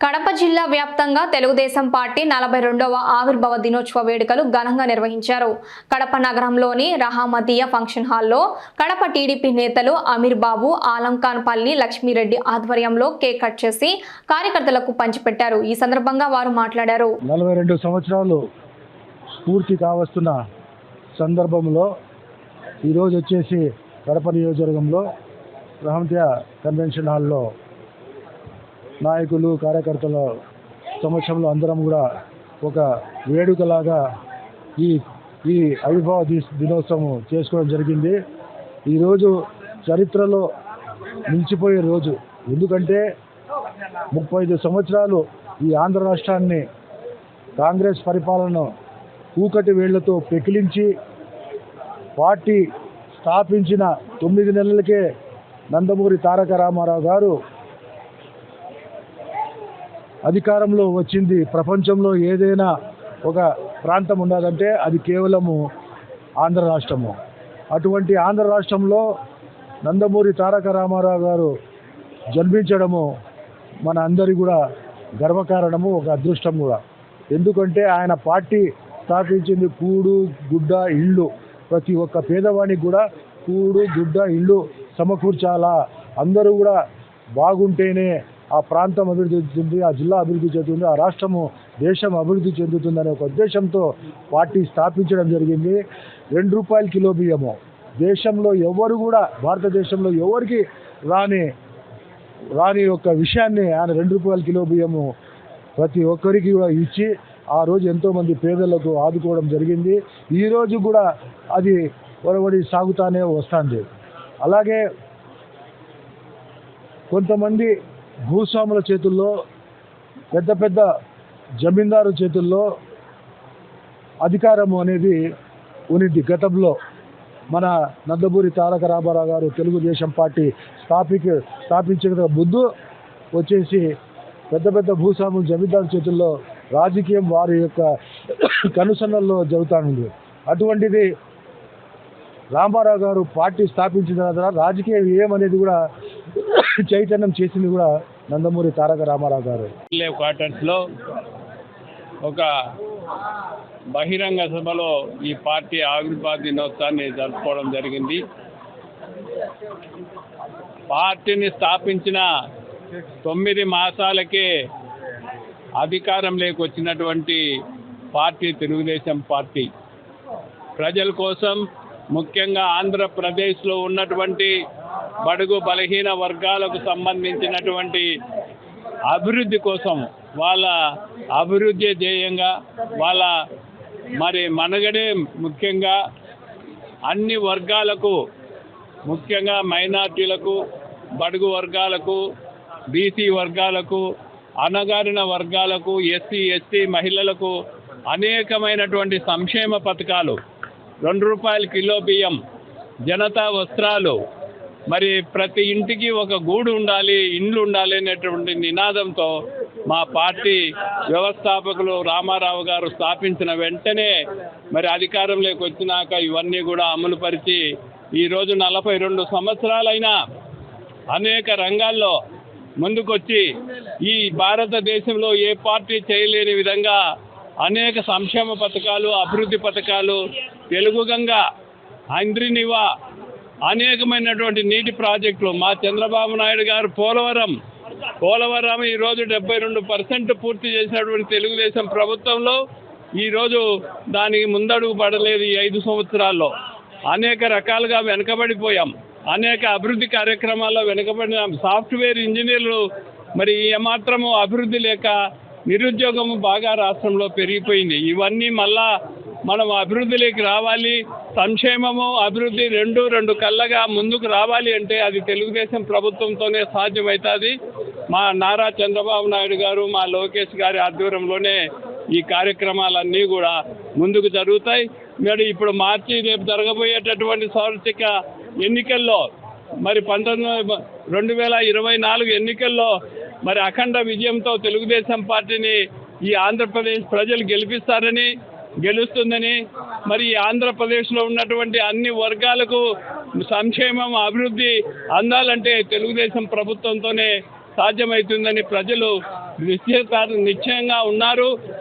కడప జిల్లా వ్యాప్తంగా తెలుగుదేశం పార్టీ నలభై రెండవ ఆవిర్భావ దినోత్సవ వేడుకలు ఘనంగా నిర్వహించారు. కడప నగరంలోని రహామతీయ ఫంక్షన్ హాల్లో కడప టీడీపీ నేతలు అమీర్ బాబు ఆలంకాన్పల్లి లక్ష్మీరెడ్డి ఆధ్వర్యంలో కేక్ కట్ చేసి కార్యకర్తలకు పంచిపెట్టారు. ఈ సందర్భంగా వారు మాట్లాడారు. నలభై రెండు సంవత్సరాలు పూర్తి కావస్తున్న సందర్భంలో ఈరోజు వచ్చేసి కడప నియోజకవర్గంలో రహమతీయ కన్వెన్షన్ హాల్లో నాయకులు కార్యకర్తల సమక్షంలో అందరం కూడా ఒక వేడుకలాగా ఈ ఈ ఆవిర్భావ దినోత్సవం చేసుకోవడం జరిగింది. ఈరోజు చరిత్రలో నిలిచిపోయే రోజు. ఎందుకంటే ముప్పై ఐదు సంవత్సరాలు ఈ ఆంధ్ర రాష్ట్రాన్ని కాంగ్రెస్ పరిపాలన కూకటి వేళ్ళతో పెకిలించి పార్టీ స్థాపించిన తొమ్మిది నెలలకే నందమూరి తారక రామారావు గారు అధికారంలో వచ్చింది. ప్రపంచంలో ఏదైనా ఒక ప్రాంతం ఉన్నదంటే అది కేవలము ఆంధ్ర రాష్ట్రము. అటువంటి ఆంధ్ర రాష్ట్రంలో నందమూరి తారక రామారావు గారు జన్మించడము మన అందరి కూడా గర్వకారణము ఒక అదృష్టం కూడా. ఎందుకంటే ఆయన పార్టీ స్థాపించింది కూడు గుడ్డ ఇళ్ళు ప్రతి ఒక్క పేదవానికి కూడా కూడు గుడ్డ ఇళ్ళు సమకూర్చాలా? అందరూ కూడా బాగుంటేనే ఆ ప్రాంతం అభివృద్ధి చెందుతుంది ఆ జిల్లా అభివృద్ధి చెందుతుంది ఆ రాష్ట్రము దేశం అభివృద్ధి చెందుతుందనే ఒక ఉద్దేశంతో పార్టీ స్థాపించడం జరిగింది. రెండు రూపాయల కిలో బియ్యము. దేశంలో ఎవరు కూడా భారతదేశంలో ఎవరికి రాని రాని యొక్క విషయాన్ని ఆయన రెండు రూపాయల కిలో బియ్యము ప్రతి ఒక్కరికి కూడా ఇచ్చి ఆ రోజు ఎంతోమంది పేదలకు ఆదుకోవడం జరిగింది. ఈరోజు కూడా అది ఒరవడి సాగుతానే వస్తుంది. అలాగే కొంతమంది భూస్వాముల చేతుల్లో పెద్ద పెద్ద జమీందారు చేతుల్లో అధికారము అనేది ఉన్నింది. గతంలో మన నందమూరి తారక రామారావు గారు తెలుగుదేశం పార్టీ స్థాపిక స్థాపించిన ముందు వచ్చేసి పెద్ద పెద్ద భూస్వాములు జమీందారు చేతుల్లో రాజకీయం వారి యొక్క కనుసన్నల్లో జరుగుతానుంది. అటువంటిది రామారావు గారు పార్టీ స్థాపించిన తర్వాత రాజకీయం ఏమనేది కూడా చైతన్యం చేసింది కూడా నందమూరి తారక రామారావు గారు. క్వార్టర్స్లో ఒక బహిరంగ సభలో ఈ పార్టీ ఆవిర్భావ దినోత్సవాన్ని జరుపుకోవడం జరిగింది. పార్టీని స్థాపించిన తొమ్మిది మాసాలకే అధికారం వచ్చినటువంటి పార్టీ తెలుగుదేశం పార్టీ. ప్రజల కోసం ముఖ్యంగా ఆంధ్రప్రదేశ్లో ఉన్నటువంటి బడుగు బలహీన వర్గాలకు సంబంధించినటువంటి అభివృద్ధి కోసం వాళ్ళ అభివృద్ధి ధ్యేయంగా వాళ్ళ మరి మనగడే ముఖ్యంగా అన్ని వర్గాలకు ముఖ్యంగా మైనార్టీలకు బడుగు వర్గాలకు బీసీ వర్గాలకు అణగారిన వర్గాలకు ఎస్సీ ఎస్టీ మహిళలకు అనేకమైనటువంటి సంక్షేమ పథకాలు. రెండు రూపాయల కిలో బియ్యం జనతా వస్త్రాలు మరి ప్రతి ఇంటికి ఒక గూడు ఉండాలి ఇండ్లు ఉండాలి అనేటువంటి నినాదంతో మా పార్టీ వ్యవస్థాపకులు రామారావు గారు స్థాపించిన వెంటనే మరి అధికారంలోకి వచ్చినాక ఇవన్నీ కూడా అమలుపరిచి ఈరోజు నలభై రెండు సంవత్సరాలైనా అనేక రంగాల్లో ముందుకొచ్చి ఈ భారతదేశంలో ఏ పార్టీ చేయలేని విధంగా అనేక సంక్షేమ పథకాలు అభివృద్ధి పథకాలు తెలుగుగంగా అంద్రినివా అనేకమైనటువంటి నీటి ప్రాజెక్టులు. మా చంద్రబాబు నాయుడు గారు పోలవరం పోలవరం ఈరోజు డెబ్బై రెండు పర్సెంట్ పూర్తి చేసినటువంటి తెలుగుదేశం ప్రభుత్వంలో ఈరోజు దానికి ముందడుగు పడలేదు ఈ ఐదు సంవత్సరాల్లో. అనేక రకాలుగా వెనకబడిపోయాం. అనేక అభివృద్ధి కార్యక్రమాల్లో వెనుకబడిన. సాఫ్ట్వేర్ ఇంజనీర్లు మరి ఏమాత్రము అభివృద్ధి లేక నిరుద్యోగము బాగా రాష్ట్రంలో పెరిగిపోయింది. ఇవన్నీ మళ్ళా మనం అభివృద్ధిలోకి రావాలి. సంక్షేమము అభివృద్ధి రెండు రెండు కళ్ళగా ముందుకు రావాలి అంటే అది తెలుగుదేశం ప్రభుత్వంతోనే సాధ్యమవుతుంది మా నారా చంద్రబాబు నాయుడు గారు మా లోకేష్ గారి ఆధ్వర్యంలోనే ఈ కార్యక్రమాలన్నీ కూడా ముందుకు జరుగుతాయి. మరి ఇప్పుడు మార్చి రేపు జరగబోయేటటువంటి సార్వత్రిక ఎన్నికల్లో మరి పంతొమ్మిది రెండు వేల ఇరవై నాలుగు ఎన్నికల్లో మరి అఖండ విజయంతో తెలుగుదేశం పార్టీని ఈ ఆంధ్రప్రదేశ్ ప్రజలు గెలిపిస్తారని గెలుస్తుందని మరి ఆంధ్రప్రదేశ్లో ఉన్నటువంటి అన్ని వర్గాలకు సంక్షేమం అభివృద్ధి అందాలంటే తెలుగుదేశం ప్రభుత్వంతోనే సాధ్యమవుతుందని ప్రజలు నిశ్చయ నిశ్చయంగా ఉన్నారు.